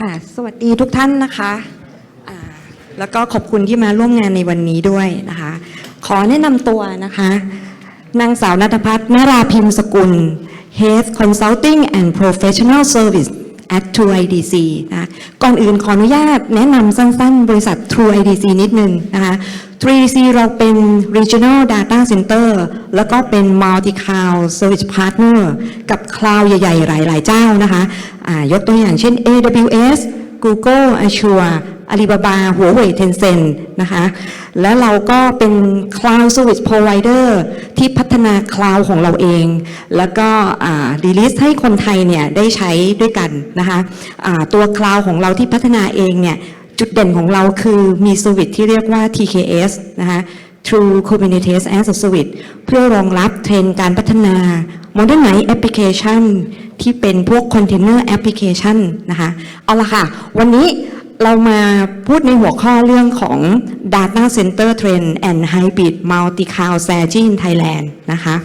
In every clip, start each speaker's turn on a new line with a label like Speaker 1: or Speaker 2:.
Speaker 1: ค่ะ สวัสดีทุกท่านนะคะแล้วก็ขอบคุณที่มาร่วมงานในวันนี้ด้วยนะคะ ขอแนะนำตัวนะคะ นางสาวนัทพัฒน์นาราพิมพ์สกุล Head Consulting and Professional Service at True IDC นะ ก่อนอื่นขออนุญาตแนะนำสั้นๆ บริษัท True IDC นิดนึงนะคะ True IDC เราเป็น Regional Data Center แล้วก็เป็น Multi Cloud Service Partner กับ Cloud ใหญ่ ๆ หลาย ๆ เจ้านะคะอ่ายกตัวอย่างเช่น AWS Google Azure Alibaba Huawei Tencent นะคะ และเราก็เป็น Cloud Service Provider ที่พัฒนา Cloud ของเราเอง แล้วก็รีลิสให้คนไทยเนี่ยได้ใช้ด้วยกันนะคะอ่าตัว Cloud ของเราที่พัฒนาเองเนี่ย จุดเด่นของเราคือมี Service ที่เรียกว่า TKS นะคะ True Kubernetes as a Service เพื่อรองรับเทรนการพัฒนา Modernize Application ที่เป็นพวก Container Application นะคะ เอาละค่ะ วันนี้เรามาพูดในหัวข้อเรื่องของ Data Center Trend and Hybrid Multi-Cloud Strategy in Thailand นะคะ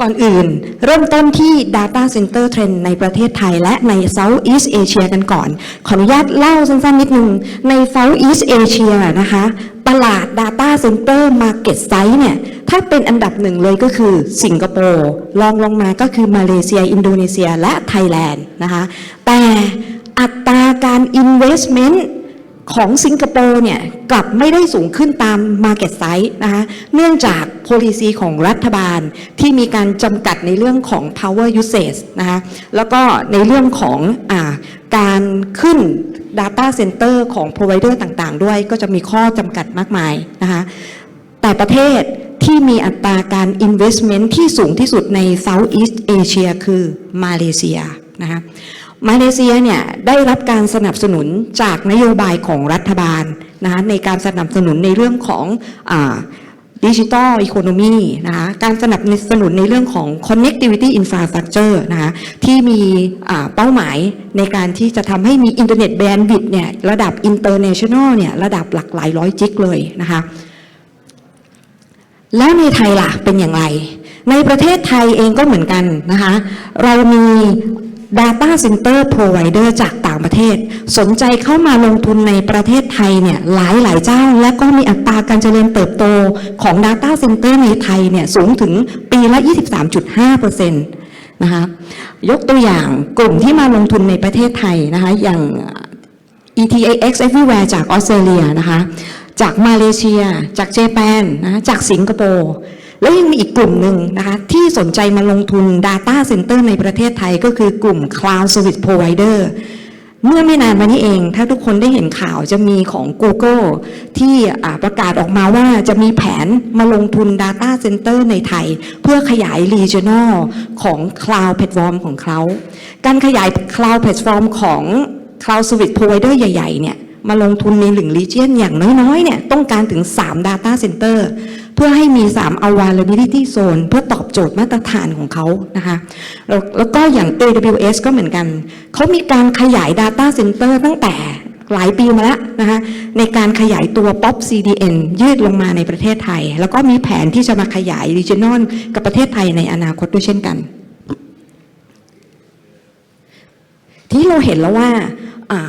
Speaker 1: ก่อนอื่นเริ่มต้นที่ Data Center Trend ในประเทศไทย และใน Southeast Asia กันก่อน ขออนุญาตเล่าสั้นๆนิดนึง ใน Southeast Asia นะคะ ตลาด Data Center Market Size เนี่ย ถ้าเป็นอันดับหนึ่งเลยก็คือสิงคโปร์รองลงมาก็คือมาเลเซีย อินโดนีเซีย และไทยแลนด์นะคะ แต่อัตราการ investment ของสิงคโปร์เนี่ยกลับไม่ได้สูงขึ้นตาม Market Size นะคะเนื่องจาก policy ของรัฐบาลที่มีการจำกัดในเรื่องของ power usage นะคะแล้วก็ในเรื่องของอการขึ้น data center ของ provider ต่างๆ ด้วยก็จะมีข้อจำกัดมากมายนะคะแต่ประเทศที่มีอัตราการ investment ที่สูงที่สุดใน Southeast Asia คือมาเลเซียนะคะ มาเลเซียเนี่ยได้รับการสนับสนุนจากนโยบายของรัฐบาลนะคะในการสนับสนุนในเรื่องของดิจิ t a ลอีโคโนมีนะคะการสนับสนุนในเรื่องของ connectivity infrastructure นะคะที่มีเป้าหมายในการที่จะทำให้มีอินเทอร์เน็ตแบนด์วิดเนี่ยระดับ international เนี่ยระดับหลักหลายร้อยจิกเลยนะคะแล้วในไทยล่ะเป็นอย่างไร ในประเทศไทยเองก็เหมือนกันนะคะเรามี Data Center Provider จากต่างประเทศ สนใจเข้ามาลงทุนในประเทศไทยเนี่ยหลายหลายเจ้า และก็มีอัตราการเจริญเติบโตของ Data Center ในไทยเนี่ยสูงถึงปีละ 23.5%นะคะยกตัวอย่างกลุ่มที่มาลงทุนในประเทศไทยนะคะอย่าง ETAX Everywhere จากออสเตรเลียนะคะจากมาเลเซีย จากเจแปนนะจากสิงคโปร์ แล้วยังมีอีกกลุ่มหนึ่งนะคะที่สนใจมาลงทุน Data Center ในประเทศไทยก็คือกลุ่ม Cloud Service Provider เมื่อไม่นานมานี้เอง ถ้าทุกคนได้เห็นข่าวจะมีของ Google ที่ประกาศออกมาว่าจะมีแผนมาลงทุน Data Center ในไทย เพื่อขยาย Regional ของ Cloud Platform ของเขาการขยาย Cloud Platform ของ Cloud Service Provider ใหญ่ ๆ เนี่ยมาลงทุนในหนึ่ง region อย่างน้อยๆเนี่ยต้องการถึง 3 Data Center เพื่อให้มี 3 Availability Zone เพื่อตอบโจทย์มาตรฐานของเขานะคะแล้วแล้วก็อย่าง AWS ก็เหมือนกัน เขามีการขยาย Data Center ตั้งแต่หลายปีมาแล้วนะคะในการขยายตัว POP CDN ยืดลงมาในประเทศไทย แล้วก็มีแผนที่จะมาขยาย Regional กับประเทศไทยในอนาคตด้วยเช่นกัน ที่เราเห็นแล้วว่าอ่า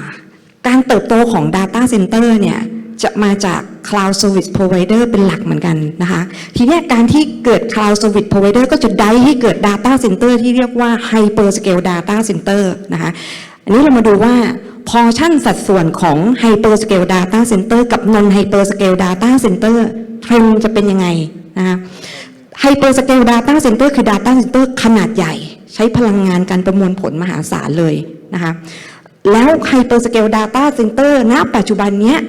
Speaker 1: การเติบโตของ Data Center เนี่ยจะมาจาก Cloud Service Provider เป็นหลักเหมือนกันนะคะทีนี้การที่เกิด Cloud Service Provider ก็จะได้ให้เกิด Data Center ที่เรียกว่า Hyper Scale Data Center นะคะอันนี้เรามาดูว่าพอชั่นสัดส่วนของ Hyper Scale Data Center กับ Non Hyper Scale Data Center เทรนจะเป็นยังไงนะคะ Hyper Scale Data Center คือ Data Center ขนาดใหญ่ ใช้พลังงานการประมวลผลมหาศาลเลยนะคะแล้ว Hyper Scale Data Center ณ ปัจจุบันเนี้ย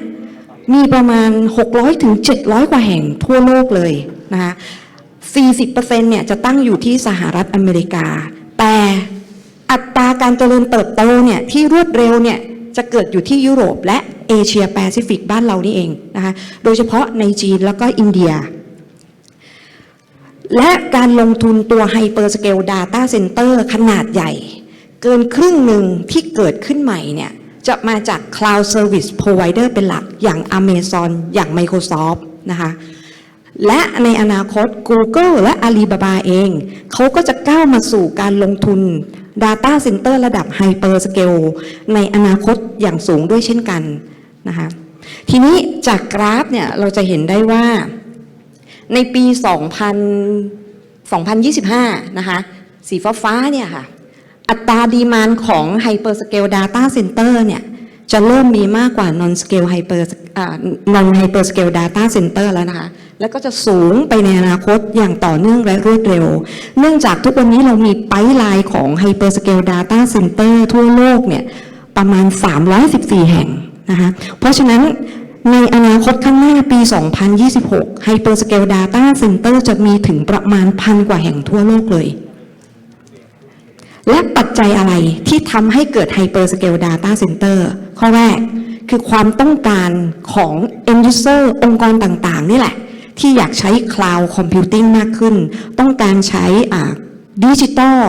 Speaker 1: มีประมาณ 600ถึง700 กว่าแห่งทั่วโลกเลยนะคะ40%เนี่ยจะตั้งอยู่ที่สหรัฐอเมริกา แต่อัตราการเจริญเติบโตเนี่ยที่รวดเร็วเนี่ยจะเกิดอยู่ที่ยุโรปและเอเชียแปซิฟิกบ้านเรานี่เองนะคะโดยเฉพาะในจีนแล้วก็อินเดีย และการลงทุนตัว Hyper Scale Data Center ขนาดใหญ่ เกินครึ่งหนึ่งที่เกิดขึ้นใหม่เนี่ย จะมาจาก Cloud Service Provider เป็นหลักอย่าง Amazon อย่าง Microsoft นะคะและในอนาคต Google และ Alibaba เอง เขาก็จะก้าวมาสู่การลงทุน Data Center ระดับ Hyper Scale ในอนาคตอย่างสูงด้วยเช่นกันนะคะทีนี้จากกราฟเนี่ยเราจะเห็นได้ว่าในปี 2000 2025 นะคะสีฟ้าฟ้าๆเนี่ยค่ะ อัตราดีมานของ Hyper Scale Data Center เนี่ยจะเริ่มมีมากกว่า non scale hyper อ non hyper scale data center แล้วนะคะ แล้วก็จะสูงไปในอนาคตอย่างต่อเนื่องและรวดเร็ว เนื่องจากทุกวันนี้เรามีไพไลน์ของ hyper scale data center ทั่วโลกเนี่ยประมาณ 314 แห่งนะคะ เพราะฉะนั้นในอนาคตข้างหน้าปี 2026 hyper scale data center จะมีถึงประมาณพันกว่าแห่งทั่วโลกเลย และปัจจัยอะไรที่ทำให้เกิด Hyper Scale Data Center ข้อแรกคือความต้องการของ End User องค์กรต่างๆ นี่แหละ ที่อยากใช้ Cloud Computing มากขึ้น ต้องการใช้ดิจิตอล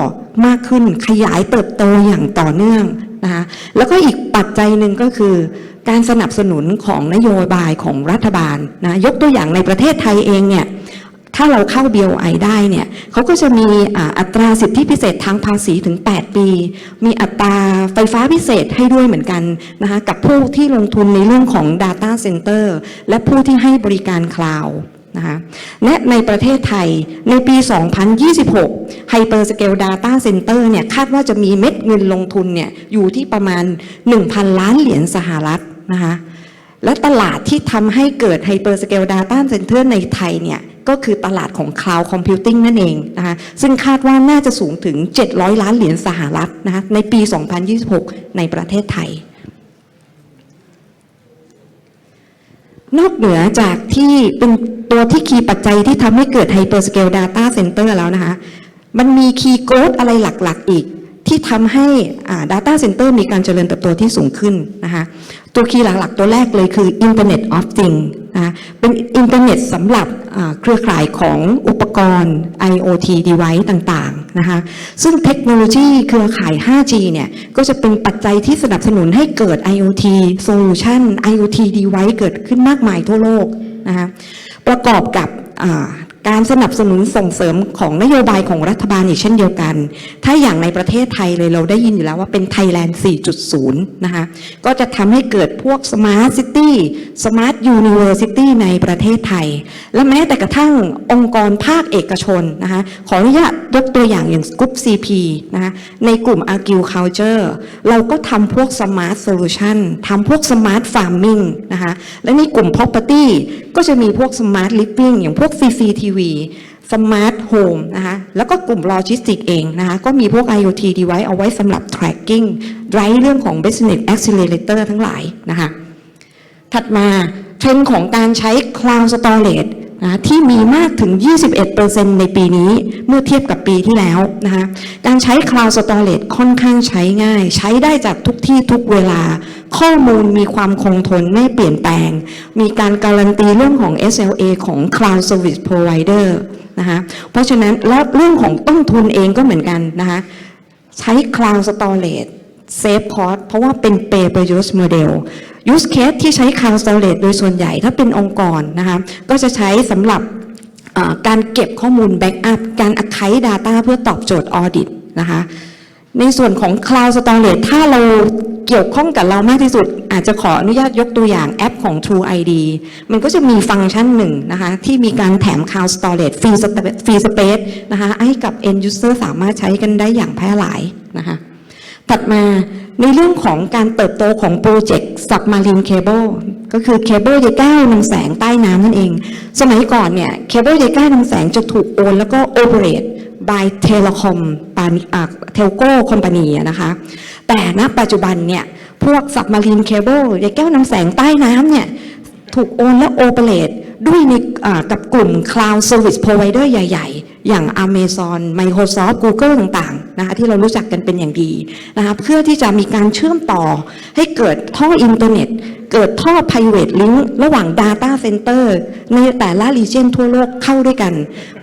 Speaker 1: มากขึ้นขยายเติบโตอย่างต่อเนื่องนะคะแล้วก็อีกปัจจัยหนึ่งก็คือ การสนับสนุนของนโยบายของรัฐบาลนะยกตัวอย่างในประเทศไทยเองเนี่ย ถ้าเราเข้า BOI ได้เนี่ยเขาก็จะมีอัตราสิทธิพิเศษทางภาษีถึง 8 ปี มีอัตราไฟฟ้าพิเศษให้ด้วยเหมือนกันนะคะกับผู้ที่ลงทุนในเรื่องของ Data Center และผู้ที่ให้บริการคลาวด์นะคะและในประเทศไทยในปี 2026 Hyper Scale Data Center เนี่ยคาดว่าจะมีเม็ดเงินลงทุนเนี่ยอยู่ที่ประมาณ 1,000 ล้านเหรียญสหรัฐนะคะและตลาดที่ทำให้เกิด Hyper Scale Data Center ในไทยเนี่ย ก็คือตลาดของ Cloud Computing นั่นเองนะคะซึ่งคาดว่าน่าจะสูงถึง 700 ล้านเหรียญสหรัฐนะคะในปี 2026 ในประเทศไทยนอกเหนือจากที่เป็นตัวที่คีย์ปัจจัยที่ทำให้เกิด Hyper Scale Data Center แล้วนะคะ มันมีคีย์โกดอะไรหลักๆอีก ที่ทำให้อ่า Data Center มีการเจริญเติบโตที่สูงขึ้นนะคะ ตัวคีย์หลักๆ ตัวแรกเลยคือ Internet of Things นะเป็นอินเทอร์เน็ตสำหรับเครือข่ายของอุปกรณ์ IoT device ต่างๆนะคะซึ่งเทคโนโลยีเครือข่าย 5G เนี่ยก็จะเป็นปัจจัยที่สนับสนุนให้เกิด IoT solution IoT device เกิดขึ้นมากมายทั่วโลกนะคะประกอบกับ การสนับสนุนส่งเสริมของนโยบายของรัฐบาลอีกเช่นเดียวกัน ถ้าอย่างในประเทศไทยเลยเราได้ยินอยู่แล้วว่าเป็น Thailand 4.0 นะคะ ก็จะทำให้เกิดพวก Smart City Smart University ในประเทศไทย และแม้แต่กระทั่งองค์กรภาคเอกชนนะคะ ขออนุญาตยกตัวอย่างอย่างกลุ่ม CP นะคะในกลุ่ม Agriculture เราก็ทำพวก Smart Solution ทำพวก Smart Farming นะคะ และในกลุ่ม Property ก็จะมีพวก Smart Living อย่างพวกีวีสมาร์ทโฮมนะคะแล้วก็กลุ่มโลจิสติกเองนะคะก็มีพวก IoT device เอาไว้สำหรับ tracking ไร้เรื่องของ business accelerator ทั้งหลายนะคะถัดมาเทรนด์ของการใช้ cloud storage นะที่มีมากถึง 21%ในปีนี้เมื่อเทียบกับปีที่แล้วนะคะการใช้ Cloud Storage ค่อนข้างใช้ง่าย ใช้ได้จากทุกที่ทุกเวลา ข้อมูลมีความคงทนไม่เปลี่ยนแปลง มีการการันตีเรื่องของ SLA ของ Cloud Service Provider นะคะเพราะฉะนั้นแล้วเรื่องของต้นทุนเองก็เหมือนกันนะคะใช้ Cloud Storage เซฟคอร์สเพราะว่าเป็น pay per use model use case ที่ใช้ cloud storage โดยส่วนใหญ่ถ้าเป็นองค์กรนะคะก็จะใช้สำหรับการเก็บข้อมูล backup การ archive data เพื่อตอบโจทย์ audit นะคะในส่วนของ cloud storage ถ้าเราเกี่ยวข้องกับเรามากที่สุด อาจจะขออนุญาตยกตัวอย่างแอปของ True ID มันก็จะมีฟังก์ชันหนึ่งนะคะที่มีการแถม cloud storage free space free space นะคะให้กับ end user สามารถใช้กันได้อย่างแพร่หลายนะคะถัดมา ในเรื่องของการเติบโตของโปรเจกต์ Submarine Cable ก็คือเคเบิลใยแก้วนำแสงใต้น้ำนั่นเอง สมัยก่อนเนี่ยเคเบิลใยแก้วนำแสงจะถูกโอนแล้วก็ operate by Telecom ปานิอ่า Telco Company อะนะคะ แต่ณปัจจุบันเนี่ย พวก Submarine Cable ยแก้วนำแสงใต้น้ำเนี่ย ถูกโอนและโอเปเรต ด้วยในกับกลุ่ม Cloud Service Provider ใหญ่ ๆ อย่าง Amazon Microsoft Google ต่างๆนะคะที่เรารู้จักกันเป็นอย่างดีนะคะเพื่อที่จะมีการเชื่อมต่อให้เกิดท่ออินเทอร์เน็ต เกิดท่อ private link ระหว่าง Data Center ในแต่ละ region ทั่วโลกเข้าด้วยกัน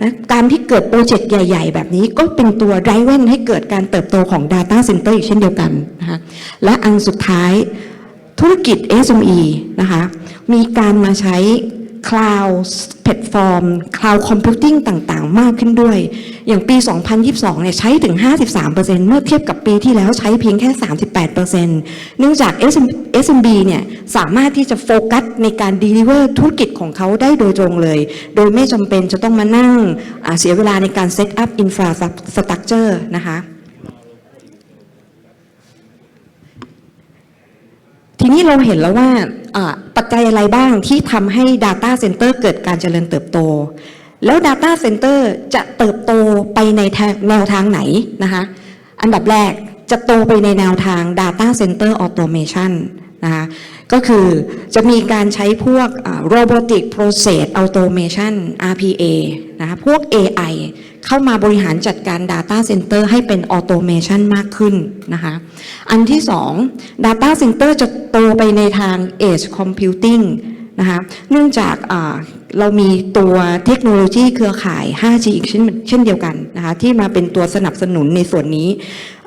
Speaker 1: นะการที่เกิดโปรเจกต์ใหญ่ ๆ แบบนี้ก็เป็นตัว driver ให้เกิดการเติบโตของ Data Center อีกเช่นเดียวกันนะคะและอันสุดท้ายธุรกิจ SME นะคะมีการมาใช้ Cloud Platform Cloud Computing ต่างๆ มากขึ้นด้วย อย่างปี 2022 เนี่ยใช้ถึง 53%เมื่อเทียบกับปีที่แล้วใช้เพียงแค่ 38%เนื่องจาก SMB เนี่ยสามารถที่จะโฟกัสในการ deliver ธุรกิจของเขาได้โดยตรงเลย โดยไม่จำเป็นจะต้องมานั่งเสียเวลาในการ set up infrastructure นะคะ ทีนี้เราเห็นแล้วว่าปัจจัยอะไรบ้างที่ทำให้ Data Center เกิดการเจริญเติบโต แล้ว Data Center จะเติบโตไปในแนวทางไหนนะคะอันดับแรกจะโตไปในแนวทาง Data Center Automation นะคะก็คือจะมีการใช้พวก Robotic Process Automation RPA นะคะพวก AI เข้ามาบริหารจัดการ Data Center ให้เป็นออโตเมชันมากขึ้นนะคะอันที่สอง Data Center จะโตไปในทาง Edge Computing นะคะเนื่องจากอ่าเรามีตัวเทคโนโลยีเครือข่าย 5G อีกเช่นเช่นเดียวกันนะคะที่มาเป็นตัวสนับสนุนในส่วนนี้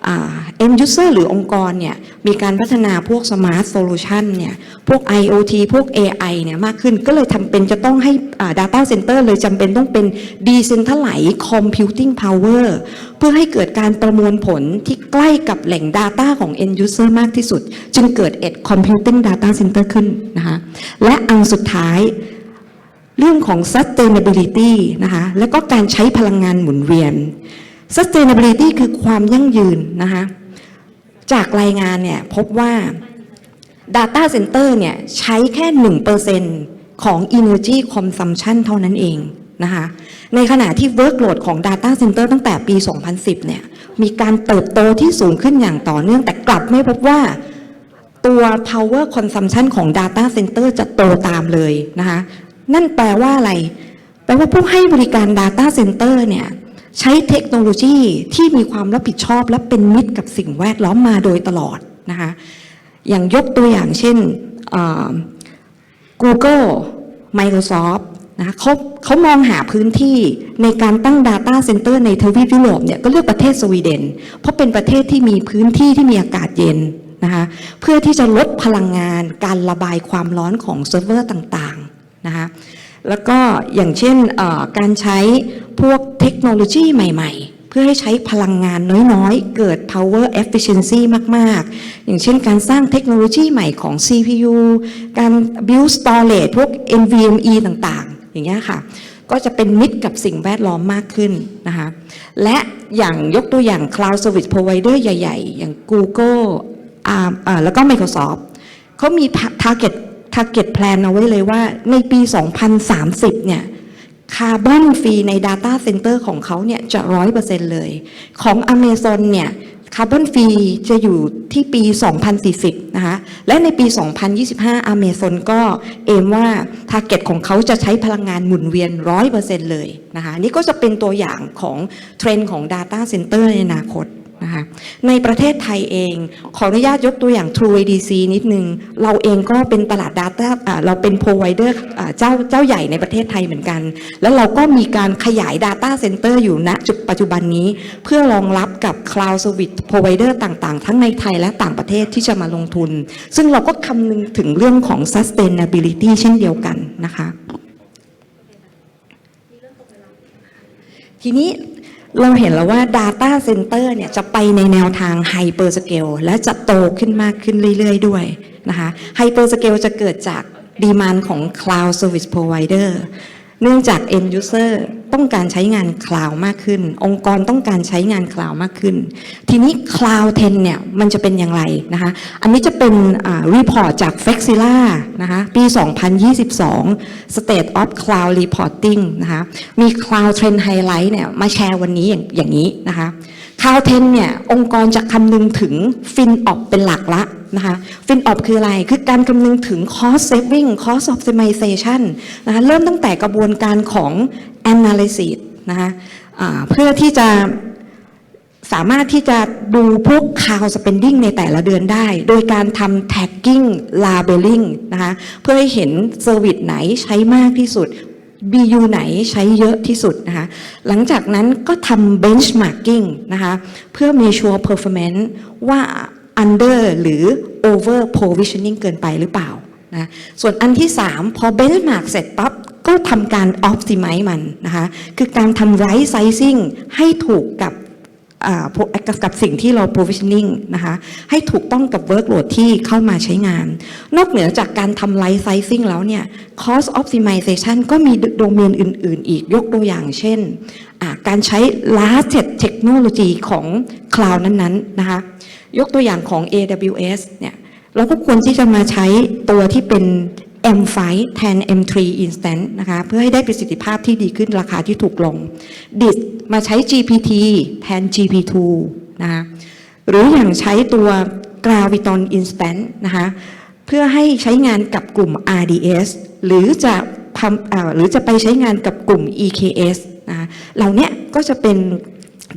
Speaker 1: เอ่า end user หรือองค์กรเนี่ยมีการพัฒนาพวก smart solution เนี่ยพวก IoT พวก AI เนี่ยมากขึ้นก็เลยทำเป็นจะต้องให้อ่า data center เลยจำเป็นต้องเป็น decentralized computing power เพื่อให้เกิดการประมวลผลที่ใกล้กับแหล่ง Data ของ end user มากที่สุด จึงเกิด edge computing data center ขึ้นนะคะและอันสุดท้ายเรื่องของ sustainability นะคะแล้วก็การใช้พลังงานหมุนเวียน sustainability คือความยั่งยืนนะคะจากรายงานเนี่ยพบว่า Data Center เนี่ยใช้แค่ 1%ของ Energy Consumption เท่านั้นเองนะคะในขณะที่ Workload ของ Data Center ตั้งแต่ปี 2010 เนี่ยมีการเติบโตที่สูงขึ้นอย่างต่อเนื่องแต่กลับไม่พบว่าตัว power consumption ของ Data Center จะโตตามเลยนะคะ นั่นแปลว่าอะไร แปลว่าผู้ให้บริการ Data Center เนี่ย ใช้เทคโนโลยีที่มีความรับผิดชอบและเป็นมิตรกับสิ่งแวดล้อมมาโดยตลอดนะคะอย่างยกตัวอย่างเช่น Google Microsoft นะคะเขาเขามองหาพื้นที่ในการตั้ง Data Center ในทวีปยุโรปเนี่ยก็เลือกประเทศสวีเดน เพราะเป็นประเทศที่มีพื้นที่ที่มีอากาศเย็นนะคะเพื่อที่จะลดพลังงานการระบายความร้อนของเซิร์ฟเวอร์ต่างๆนะคะ แล้วก็อย่างเช่นการใช้พวกเทคโนโลยีใหม่ๆ เพื่อให้ใช้พลังงานน้อยๆ เกิด power efficiency มากๆ อย่างเช่นการสร้างเทคโนโลยีใหม่ของ CPU การ build storage พวก NVMe ต่างๆ อย่างเงี้ยค่ะ ก็จะเป็นมิตรกับสิ่งแวดล้อมมากขึ้นนะคะ และอย่างยกตัวอย่าง cloud service provider ใหญ่ ๆ อย่าง Google แล้วก็ Microsoft เขามี target target plan เอาไว้เลยว่าในปี 2030 เนี่ยคาร์บอนฟรีใน Data Center ของเขาเนี่ยจะ 100%เลย ของ Amazon เนี่ยคาร์บอนฟรีจะอยู่ที่ปี 2040 นะคะ และในปี 2025 Amazon ก็เอมว่าทาร์เก็ตของเขาจะใช้พลังงานหมุนเวียน 100%เลยนะคะ นี่ก็จะเป็นตัวอย่างของเทรนด์ของ Data Center ในอนาคต นะคะในประเทศไทยเอง ขออนุญาตยกตัวอย่าง True ADC นิดนึง เราเองก็เป็นตลาด Data เราเป็น provider อ่าเจ้าเจ้าใหญ่ในประเทศไทยเหมือนกัน แล้วเราก็มีการขยาย Data Center อยู่ณจุดปัจจุบันนี้ เพื่อรองรับกับ Cloud Service Provider ต่างๆ ทั้งในไทยและต่างประเทศที่จะมาลงทุน ซึ่งเราก็คำนึงถึงเรื่องของ sustainability เช่นเดียวกันนะคะทีนี้ เราเห็นแล้วว่า Data Center เนี่ยจะไปในแนวทาง Hyper Scale และจะโตขึ้นมากขึ้นเรื่อย ๆ ด้วยนะคะ Hyper Scale จะเกิดจากดีมานของ Cloud Service Provider เนื่องจาก End User ต้องการใช้งาน Cloud มากขึ้น องค์กรต้องการใช้งาน Cloud มากขึ้น ทีนี้ Cloud 10เนี่ยมันจะเป็นอย่างไรนะคะอันนี้จะเป็นรีพอร์ตจาก f e x i l a นะคะปี 2022 State of Cloud Reporting นะคะมี Cloud Trend Highlight เนี่ยมาแชร์วันนี้อย่างอย่างนี้นะคะ Cloud 10เนี่ยองค์กรจะคำนึงถึง FinOps เป็นหลักละนะคะ FinOps คืออะไร คือการคำนึงถึง Cost Saving Cost Optimization นะคะเริ่มตั้งแต่กระบวนการของ Analysis นะคะเพื่อที่จะสามารถที่จะดูพวก cloud spending ในแต่ละเดือนได้ โดยการทำ tagging labeling นะคะเพื่อให้เห็นเซอร์วิสไหนใช้มากที่สุด BU ไหนใช้เยอะที่สุดนะคะหลังจากนั้นก็ทำ benchmarking นะคะเพื่อ measure performance ว่า under หรือ over provisioning เกินไปหรือเปล่านะส่วนอันที่ 3 พอ benchmark เสร็จปั๊บ ก็ทำการ optimize มันนะคะ คือการทำ right sizing ให้ถูกกับอ่าพวกกับกับสิ่งที่เรา provisioning นะคะ ให้ถูกต้องกับ workload ที่เข้ามาใช้งาน นอกเหนือจากการทำ right sizing แล้วเนี่ย cost optimization ก็มีโดเมนอื่น ๆ อีกยกตัวอย่างเช่น การใช้ latest technology ของ cloud นั้น ๆ นะคะ ยกตัวอย่างของ AWS เนี่ยเราก็ควรที่จะมาใช้ตัวที่เป็น M5 แทน M3 Instant นะคะเพื่อให้ได้ประสิทธิภาพที่ดีขึ้นราคาที่ถูกลง ดิสมาใช้ GPT แทน GP2 นะคะหรืออย่างใช้ตัว Graviton Instant นะคะเพื่อให้ใช้งานกับกลุ่ม RDS หรือจะหรือจะไปใช้งานกับกลุ่ม EKS นะะเหล่าเนี้ยก็จะเป็น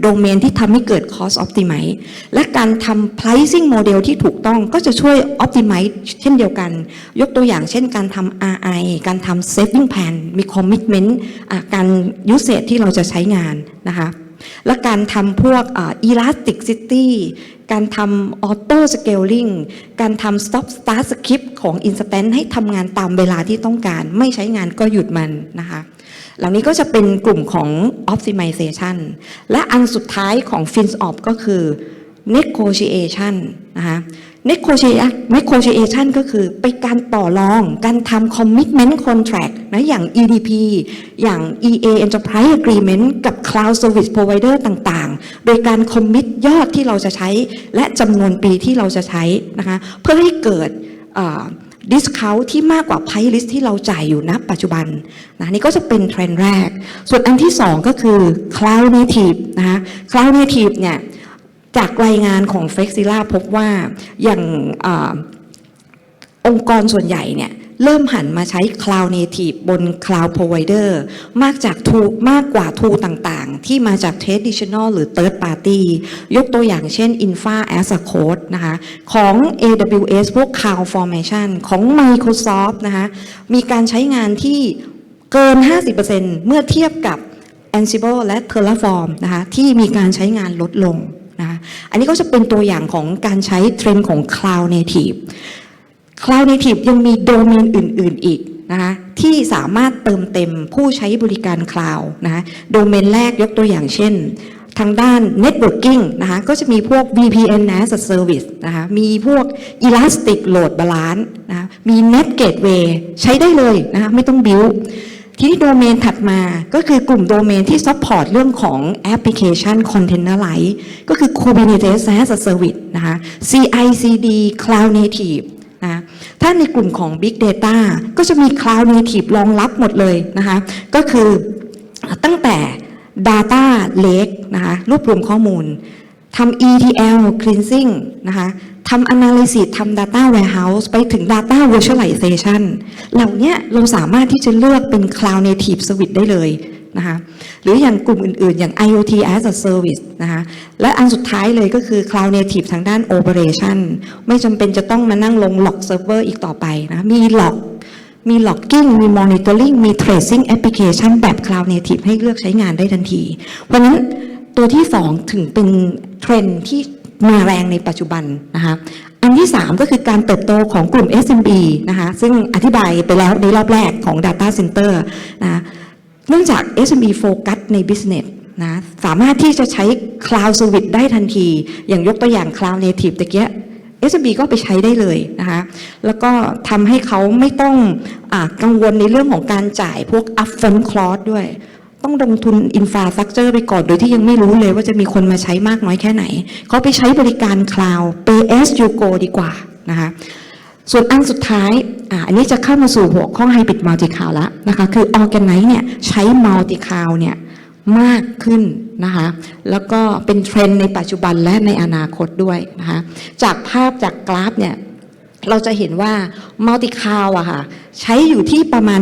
Speaker 1: โดเมนที่ทำให้เกิด cost optimize และการทำ pricing model ที่ถูกต้องก็จะช่วย optimize เช่นเดียวกัน ยกตัวอย่างเช่นการทำ RI การทำ saving plan มี commitment การ usage ที่เราจะใช้งานนะคะ และการทำพวกอ่า elasticity การทำ auto scaling การทำ stop start skip ของ instant ให้ทำงานตามเวลาที่ต้องการ ไม่ใช้งานก็หยุดมันนะคะ เหล่านี้ก็จะเป็นกลุ่มของ optimization และอันสุดท้ายของ FinOp ก็คือ negotiation นะคะ negotiation negotiation ก็คือไปนการต่อรอง การทำ commitment contract นะอย่าง EDP อย่าง EA Enterprise Agreement กับ Cloud Service Provider ต่างๆ โดยการ commit ยอดที่เราจะใช้ และจำนวนปีที่เราจะใช้นะคะ เพื่อให้เกิด ดิสคาวที่มากกว่าไพลิสที่เราจ่ายอยู่ณปัจจุบันนะนี่ก็จะเป็นเทรนด์แรก ส่วนอันที่สองก็คือ Cloud Native นะคะ Cloud Native เนี่ยจากรายงานของ f l e x i l a พบว่าอย่างอองค์กรส่วนใหญ่เนี่ย เริ่มหันมาใช้ Cloud Native บน Cloud Provider มากจากทูมากกว่าทูต่างๆ ที่มาจาก Traditional หรือ Third Party ยกตัวอย่างเช่น Infa as a Code นะคะของ AWS พวก Cloud Formation ของ Microsoft นะคะมีการใช้งานที่เกิน 50%เมื่อเทียบกับ Ansible และ Terraform นะคะที่มีการใช้งานลดลงนะคะอันนี้ก็จะเป็นตัวอย่างของการใช้เทรนด์ของ Cloud Native Cloud Native ยังมีโดเมนอื่น ๆ อีกนะคะที่สามารถเติมเต็มผู้ใช้บริการ Cloud นะคะโดเมนแรกยกตัวอย่างเช่น ทางด้าน Networking นะคะก็จะมีพวก VPN as a Service นะคะมีพวก Elastic Load Balance นะคะมี Net Gateway ใช้ได้เลยนะคะไม่ต้อง build ทีนี้โดเมนถัดมาก็คือกลุ่มโดเมนที่ซัพพอร์ตเรื่องของแอปพลิเคชัน Containerize ก็คือ Kubernetes as a Service นะคะ CI/CD Cloud Native นะถ้าในกลุ่มของ Big Data ก็จะมี Cloud Native รองรับหมดเลยนะคะก็คือตั้งแต่ Data Lake นะคะรวบรวมข้อมูลทำ ETL cleansing นะคะทำ analysis ทำ data warehouse ไปถึง data virtualization เหล่านี้เราสามารถที่จะเลือกเป็น cloud native service ได้เลย นะคะหรืออย่างกลุ่มอื่นๆ อย่าง IoT as a service นะคะและอันสุดท้ายเลยก็คือ cloud native ทางด้าน operation ไม่จำเป็นจะต้องมานั่งลง log server อีกต่อไปนะมี log มี logging มี monitoring มี tracing application แบบ cloud native ให้เลือกใช้งานได้ทันที เพราะนั้นตัวที่ 2 ถึงเป็นเทรนที่มาแรงในปัจจุบันนะคะอันที่ 3 ก็คือการเติบโตของกลุ่ม SMB นะคะซึ่งอธิบายไปแล้วในรอบแรกของ Data Center นะะ เนื่องจาก SMB โฟกัสใน Business นะสามารถที่จะใช้ Cloud Service ได้ทันที อย่างยกตัวอย่าง Cloud Native ตะเกีย SMB ก็ไปใช้ได้เลยนะคะแล้วก็ทำให้เขาไม่ต้องอกังวลในเรื่องของการจ่ายพวก upfront cost ด้วย ต้องลงทุนอินฟาสตรักเจอร์ไปก่อนโดยที่ยังไม่รู้เลยว่าจะมีคนมาใช้มากน้อยแค่ไหน เขาไปใช้บริการ Cloud Pay as you go ดีกว่านะคะ ส่วนอันสุดท้ายออันนี้จะเข้ามาสู่หัวข้อ Hybrid Multi Cloud แล้วนะคะคือ Organize เนี่ยใช้ Multi Cloud เนี่ยมากขึ้นนะคะแล้วก็เป็นเทรนด์ในปัจจุบันและในอนาคตด้วยนะคะจากภาพจากกราฟเนี่ยเราจะเห็นว่ามัลติคาวอะค่ะใช้อยู่ที่ประมาณ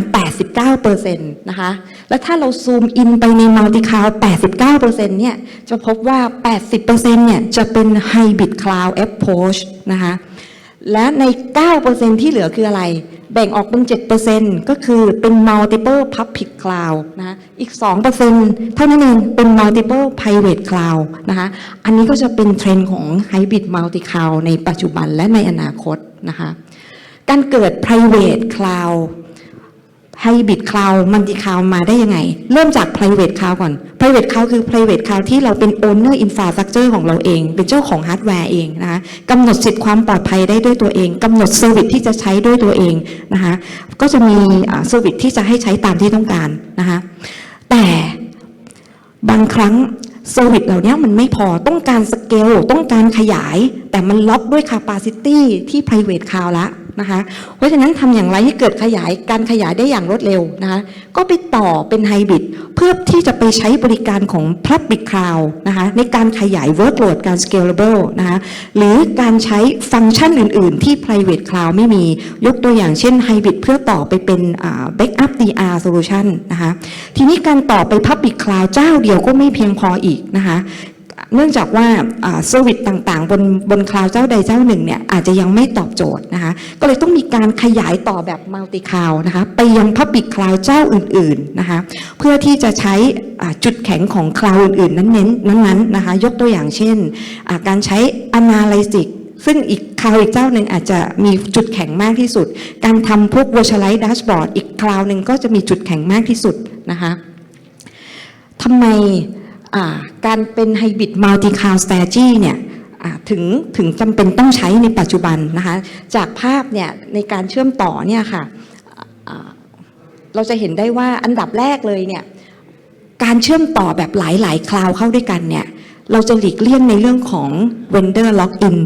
Speaker 1: 89%นะคะและถ้าเราซูมอินไปในมัลติคาว89%เนี่ยจะพบว่า 80%เนี่ยจะเป็นไฮบริดคลาวด์แอปโพชนะคะ และใน 9%ที่เหลือคืออะไร แบ่งออกเป็น 7%ก็คือเป็น multiple public cloud นะคะอีก 2%เท่านั้นเองเป็น multiple private cloud นะคะอันนี้ก็จะเป็นเทรนด์ของ hybrid multi cloud ในปัจจุบันและในอนาคตนะคะการเกิด private cloud Hybrid Cloud Multi Cloud มาได้ยังไง เริ่มจาก Private Cloud ก่อน Private Cloud คือ Private Cloud ที่เราเป็น Owner Infrastructure ของเราเอง เป็นเจ้าของฮาร์ดแวร์เองนะคะกำหนดสิทธิความปลอดภัยได้ด้วยตัวเองกำหนดเซอร์วิสที่จะใช้ด้วยตัวเองนะคะก็จะมีเซอร์วิสที่จะให้ใช้ตามที่ต้องการนะคะแต่บางครั้งเซอร์วิสเหล่านี้มันไม่พอต้องการสเกลต้องการขยาย แต่มันล็อกด้วย capacity ที่ private cloud ละ นะคะ เพราะฉะนั้นทำอย่างไรให้เกิดขยายการขยายได้อย่างรวดเร็วนะคะ ก็ไปต่อเป็นไฮบริดเพื่อที่จะไปใช้บริการของ Public Cloud นะคะในการขยาย workload การ scalable นะคะหรือการใช้ฟังก์ชันอื่น ๆ ที่ private cloud ไม่มี ยกตัวอย่างเช่นไฮบริดเพื่อต่อไปเป็นอ่า backup DR solution นะคะ ทีนี้การต่อไป Public Cloud เจ้าเดียวก็ไม่เพียงพออีกนะคะ เนื่องจากว่าเซอร์วิสต่างๆ บนบนคลาวด์เจ้าใดเจ้าหนึ่งเนี่ยอาจจะยังไม่ตอบโจทย์นะคะก็เลยต้องมีการขยายต่อแบบมัลติคลาวนะคะไปยังพับบิ c คลาวด์เจ้าอื่นๆนะคะเพื่อที่จะใช้จุดแข็งของคลาวด์อื่นๆ นั้นเน้นนั้นๆนะคะยกตัวอย่างเช่น การใช้ Analytics ซึ่งอีกคลาวด์อีกเจ้าหนึ่งอาจจะมีจุดแข็งมากที่สุด การทำพวก Virtualize Dashboard อีกคลาวด์หนึ่งก็จะมีจุดแข็งมากที่สุดนะคะทำไม การเป็นไฮบริดมัลติคาวสเตจีเนี่ยถึงถึงจำเป็นต้องใช้ในปัจจุบันนะคะจากภาพเนี่ยในการเชื่อมต่อเนี่ยค่ะเราจะเห็นได้ว่าอันดับแรกเลยเนี่ยการเชื่อมต่อแบบหลาย ๆ คลาวเข้าด้วยกันเนี่ยเราจะหลีกเลี่ยงในเรื่องของ vendor lock in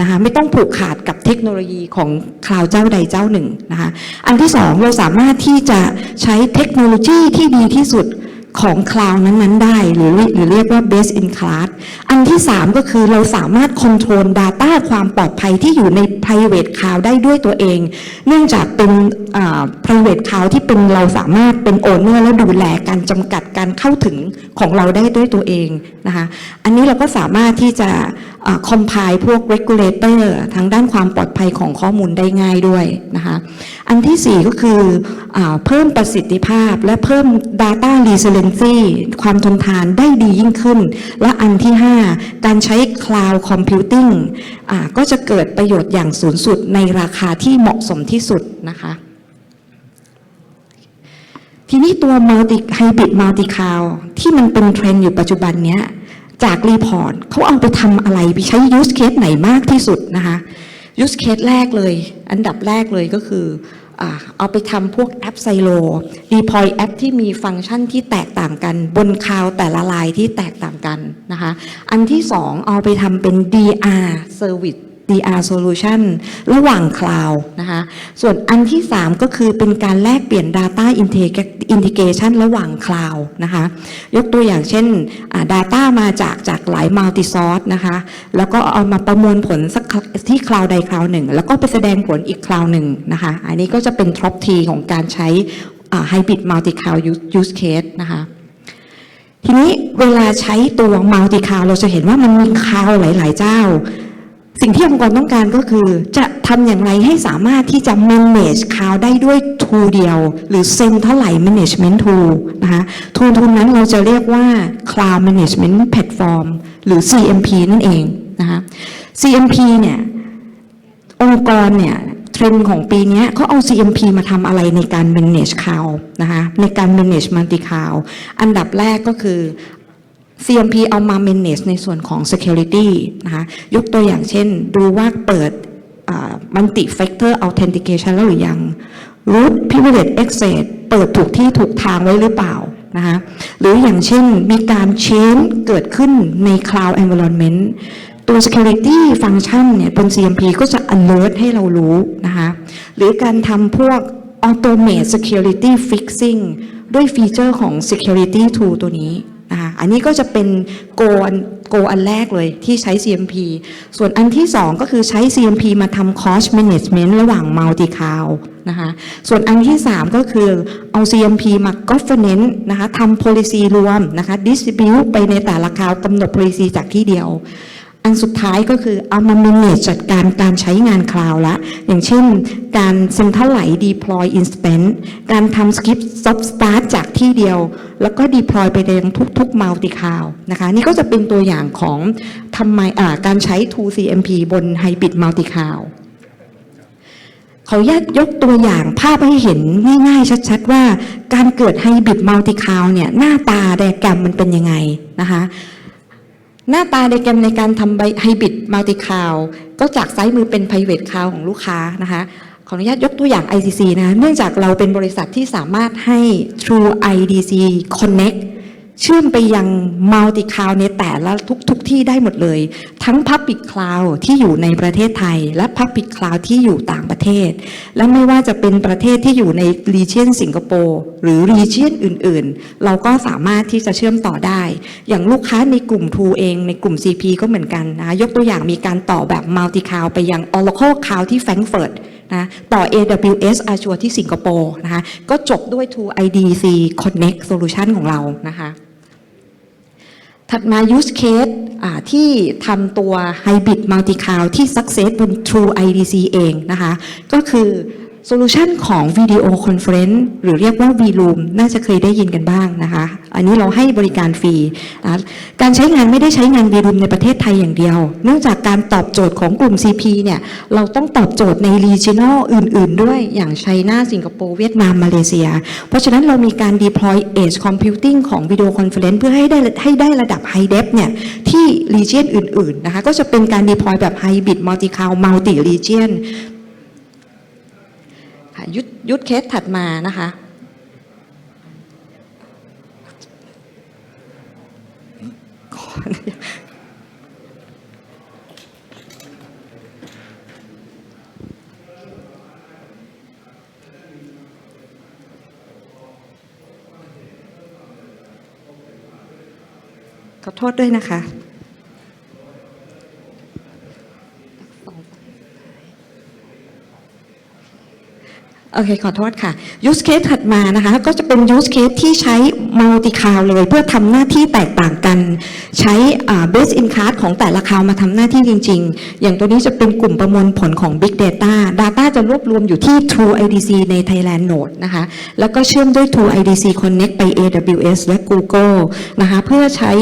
Speaker 1: นะคะไม่ต้องผูกขาดกับเทคโนโลยีของคลาวเจ้าใดเจ้าหนึ่งนะคะอันที่สองเราสามารถที่จะใช้เทคโนโลยีที่ดีที่สุด ของคลาวนั้นๆ ได้ หรือหรือเรียกว่า best in class อันที่ 3 ก็คือเราสามารถคอนโทรล data ความปลอดภัยที่อยู่ใน private cloud ได้ด้วยตัวเอง เนื่องจากเป็น private cloud ที่เป็นเราสามารถเป็น owner และดูแลการจำกัดการเข้าถึงของเราได้ด้วยตัวเองนะคะ อันนี้เราก็สามารถที่จะ คอ่า compile พวก regulator ทางด้านความปลอดภัยของข้อมูลได้ง่ายด้วยนะคะ อันที่ 4 ก็คืออเพิ่มประสิทธิภาพและเพิ่ม data resiliency ความทนทานได้ดียิ่งขึ้น และอันที่ 5 การใช้ cloud computing ก็จะเกิดประโยชน์อย่างสูงสุดในราคาที่เหมาะสมที่สุดนะคะทีนี้ตัว multi hybrid multi cloud ที่มันเป็นเทรนด์อยู่ปัจจุบันเนี้ย จากรีพอร์ตเขาเอาไปทำอะไรไปใช้ยูสเคสไหนมากที่สุดนะคะยูสเคสแรกเลย อันดับแรกเลยก็คือเอาไปทำพวกแอปไซโลดีพอยแอปที่มีฟังก์ชันที่แตกต่างกัน บนคลาวแต่ละลายที่แตกต่างกันนะคะ อันที่สองเอาไปทำเป็น DR service DR solution ระหว่างคลาวนะคะ ส่วนอันที่ 3 ก็คือเป็นการแลกเปลี่ยน data integration ระหว่างคลาวนะคะ ยกตัวอย่างเช่น data มาจากจากหลาย multi source นะคะ แล้วก็เอามาประมวลผลสักที่คลาวใดคลาวหนึ่ง แล้วก็ไปแสดงผลอีกคลาวหนึ่งนะคะ อันนี้ก็จะเป็น top T ของการใช้ hybrid multi cloud use use case นะคะทีนี้เวลาใช้ตัว multi cloud เราจะเห็นว่ามันมีคลาวหลาย ๆ เจ้า สิ่งที่องค์กรต้องการก็คือ จะทำอย่างไรให้สามารถที่จะ manage cloud ได้ด้วย tool เดียว หรือ centralized management tool นะคะ tool ทุนนั้นเราจะเรียกว่า cloud management platform หรือ CMP นั่นเองนะคะ CMP เนี่ย องค์กรเนี่ยเทรนด์ของปีนี้เขาเอา CMP มาทำอะไรในการ manage cloud นะคะในการ manage multi cloud อันดับแรกก็คือ CMP เอามา manage ในส่วนของ security นะคะยกตัวอย่างเช่น ดูว่าเปิด multi factor authentication แล้วหรือยัง root privilege access เปิดถูกที่ถูกทางไว้หรือเปล่านะคะหรืออย่างเช่นมีการ change เกิดขึ้นใน cloud environment ตัว security function เนี่ยบน CMP ก็จะ alert ให้เรารู้นะคะหรือการทำพวก automate security fixing ด้วยฟีเจอร์ของ security tool ตัวนี้ อันนี้ก็จะเป็นโกอันโกอันแรกเลยที่ใช้ CMP ส่วนอันที่ 2 ก็คือใช้ CMP มาทำ cost management ระหว่าง multi cloud นะคะส่วนอันที่ 3 ก็คือเอา CMP มา governance นะคะทำ policy รวมนะคะ distribute ไปในแต่ละ cloud กำหนด policy จากที่เดียว อันสุดท้ายก็คือเอามา manage จัดการการใช้งานคลาวละ อย่างเช่น การเซ็นเท่าไหร่ deploy instance การทำ skip stop start จากที่เดียว แล้วก็ deploy ไปในทุกๆ multi cloud นะคะ นี่ก็จะเป็นตัวอย่างของทำไมอ่าการใช้ tool CMP บน hybrid multi cloud ขออนุญาตยกตัวอย่างภาพให้เห็นง่ายๆ ชัดๆ ว่าการเกิดไฮบริดมัลติคาวเนี่ย หน้าตาไดอะแกรมมันเป็นยังไงนะคะ หน้าตาไดอะแกมในการทำไฮบริดมัลติคาวก็จากซ้ายมือเป็น private cloud ของลูกค้านะคะ ขออนุญาตยกตัวอย่าง ICC นะ เนื่องจากเราเป็นบริษัทที่สามารถให้ True IDC Connect เชื่อมไปยัง Multi Cloud ในแต่ละทุกๆทที่ได้หมดเลย ทั้ง Public Cloud ที่อยู่ในประเทศไทย และ Public Cloud ที่อยู่ต่างประเทศ และไม่ว่าจะเป็นประเทศที่อยู่ใน Region สิงคโปร์หรือ Region อื่นๆ เราก็สามารถที่จะเชื่อมต่อได้ อย่างลูกค้าในกลุ่ม True เองในกลุ่ม CP ก็เหมือนกันนะยกตัวอย่างมีการต่อแบบ Multi Cloud ไปยัง Oracle Cloud ที่แฟรงก์เฟิร์ตนะต่อ AWS Azure ที่สิงคโปร์นะคะก็จบด้วย True IDC Connect Solution ของเรานะคะ ถัดมา use case ที่ทำตัว Hybrid Multi Cloud ที่ Success บน True IDC เองนะคะ ก็คือ โซลูชันของ Video Conference หรือเรียกว่า vRoom น่าจะเคยได้ยินกันบ้างนะคะ อันนี้เราให้บริการฟรีนะการใช้งานไม่ได้ใช้งาน vRoom ในประเทศไทยอย่างเดียว เนื่องจากการตอบโจทย์ของกลุ่ม CP เนี่ย เราต้องตอบโจทย์ใน regional อื่น ๆ ด้วยอย่างไชน่าสิงคโปร์เวียดนาม มาเลเซีย เพราะฉะนั้นเรามีการ deploy edge computing ของ video conference เพื่อให้ได้ให้ได้ระดับ high def เนี่ยที่ region อื่น ๆ นะคะก็จะเป็นการ deploy แบบ hybrid multi cloud multi region ค่ะยุดยุดเคสถัดมานะคะขอโทษด้วยนะคะ โอเค ขอโทษค่ะ use case ถัดมานะคะ ก็จะเป็น use case ที่ใช้ multi cloud เลย เพื่อทำหน้าที่แตกต่างกัน ใช้ base in class ของแต่ละ cloud มาทำหน้าที่จริง ๆ อย่างตัวนี้จะเป็นกลุ่มประมวลผลของ big data data จะรวบรวมอยู่ที่ True IDC ใน Thailand Node นะคะ แล้วก็เชื่อมด้วย True IDC Connect ไป AWS และ Google นะคะ เพื่อใช้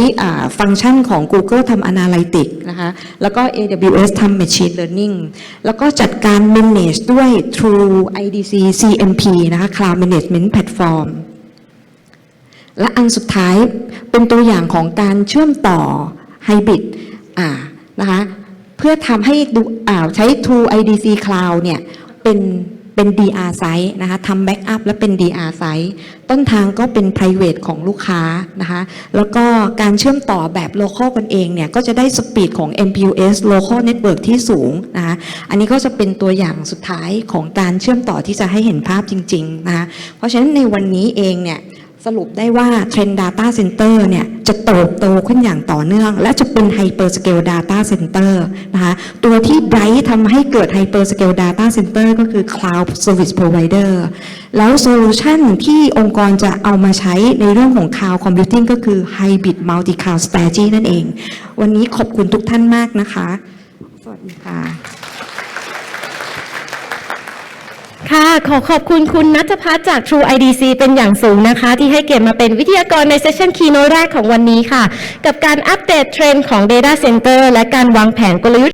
Speaker 1: ฟังก์ชันของ Google ทำ Analytics นะคะ แล้วก็ AWS ทำ Machine Learning แล้วก็จัดการ manage ด้วย True IDC CMP นะคะ Cloud Management Platform และอันสุดท้ายเป็นตัวอย่างของการเชื่อมต่อไฮบริดอ่านะคะเพื่อทำให้ดูอ่าใช้ True IDC Cloud เนี่ยเป็น เป็น DR site นะคะทำแบ็กอัพและเป็น DR site ต้นทางก็เป็น private ของลูกค้านะคะแล้วก็การเชื่อมต่อแบบ local กันเองเนี่ย ก็จะได้สปีดของ MPUS local network ที่สูงนะคะอันนี้ก็จะเป็นตัวอย่างสุดท้ายของการเชื่อมต่อที่จะให้เห็นภาพจริงๆนะคะเพราะฉะนั้นในวันนี้เองเนี่ย สรุปได้ว่าเทรนด์ Data Center เนี่ยจะโตโตขึ้นอย่างต่อเนื่อง และจะเป็น Hyperscale Data Center นะคะตัวที่ไดรฟ์ทำให้เกิด Hyperscale Data Center ก็คือ Cloud Service Provider แล้วโซลูชันที่องค์กรจะเอามาใช้ในเรื่องของ Cloud Computing ก็คือ Hybrid Multi Cloud Strategy นั่นเอง วันนี้ขอบคุณทุกท่านมากนะคะ สวัสดีค่ะ
Speaker 2: ค่ะ ขอขอบคุณคุณนัทพัฒน์จาก True IDC เป็นอย่างสูงนะคะ ที่ให้เกียรติมาเป็นวิทยากรในเซสชันคีโนแรกของวันนี้ค่ะ กับการอัปเดตเทรนด์ของ Data Center และการวางแผนกลยุทธ์